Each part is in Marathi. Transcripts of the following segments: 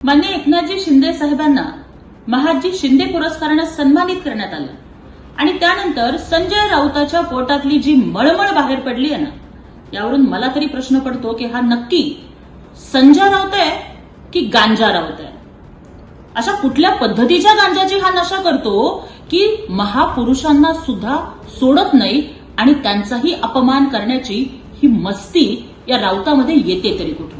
मान्य एकनाथजी शिंदे साहेबांना महाजी शिंदे पुरस्कारानं सन्मानित करण्यात आलं. आणि त्यानंतर संजय राऊताच्या पोटातली जी मळमळ बाहेर पडली आहे ना यावरून मला तरी प्रश्न पडतो की हा नक्की संजय राऊत आहे की गांजा राऊत आहे? अशा कुठल्या पद्धतीच्या गांजाची हा नशा करतो की महापुरुषांना सुद्धा सोडत नाही आणि त्यांचाही अपमान करण्याची ही मस्ती या राऊतामध्ये येते तरी कुठून?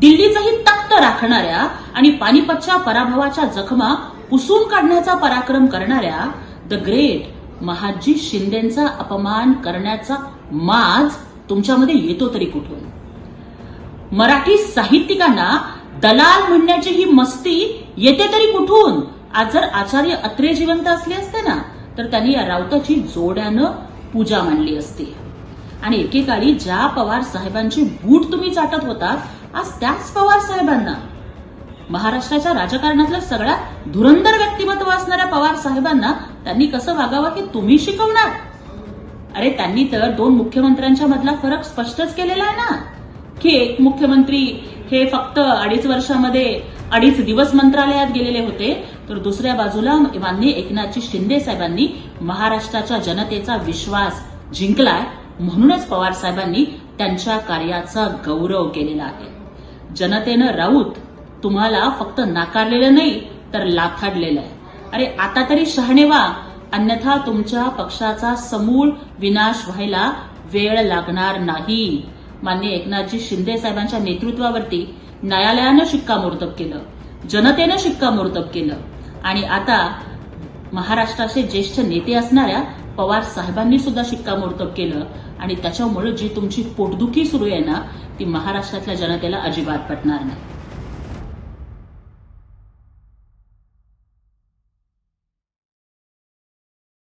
दिल्लीचाही तख्त राखणाऱ्या आणि पानिपतच्या पराभवाच्या जखमा पुसून काढण्याचा पराक्रम करणाऱ्या द ग्रेट महाजी शिंदेचा अपमान करण्याचा माज तुमच्यामध्ये येतो तरी कुठून? मराठी साहित्यिकांना दलाल म्हणण्याची ही मस्ती येते तरी कुठून? आज जर आचार्य अत्रे जिवंत असले असते ना तर त्यांनी या राऊताची जोड्यानं पूजा मांडली असती. आणि एकेकाळी ज्या पवार साहेबांची बूट तुम्ही चाटत होतात आज त्याच पवार साहेबांना. महाराष्ट्राच्या राजकारणातलं सगळ्यात धुरंदर व्यक्तिमत्व असणाऱ्या पवार साहेबांना त्यांनी कसं वागावं हे तुम्ही शिकवणार? अरे त्यांनी तर दोन मुख्यमंत्र्यांच्या मधला फरक स्पष्टच केलेला आहे ना. की एक मुख्यमंत्री हे फक्त अडीच वर्षामध्ये अडीच दिवस मंत्रालयात गेलेले होते तर दुसऱ्या बाजूला माननीय एकनाथजी शिंदे साहेबांनी महाराष्ट्राच्या जनतेचा विश्वास जिंकलाय म्हणूनच पवार साहेबांनी त्यांच्या कार्याचा गौरव केलेला आहे. जनतेनं राऊत तुम्हाला फक्त नाकारलेलं नाही तर लाथाडलेलं आहे. अरे आता तरी शहाणे व्हा. अन्यथा तुमच्या पक्षाचा समूळ विनाश व्हायला वेळ लागणार नाही. मान्य एकनाथजी शिंदे साहेबांच्या नेतृत्वावरती न्यायालयानं शिक्कामोर्तब केलं जनतेनं शिक्कामोर्तब केलं. आणि आता महाराष्ट्राचे ज्येष्ठ नेते असणाऱ्या पवार साहेबांनी सुद्धा शिक्कामोर्तब केलं. आणि त्याच्यामुळे जी तुमची पोटदुखी सुरू आहे ना ती महाराष्ट्रातल्या जनतेला अजिबात पटणार नाही.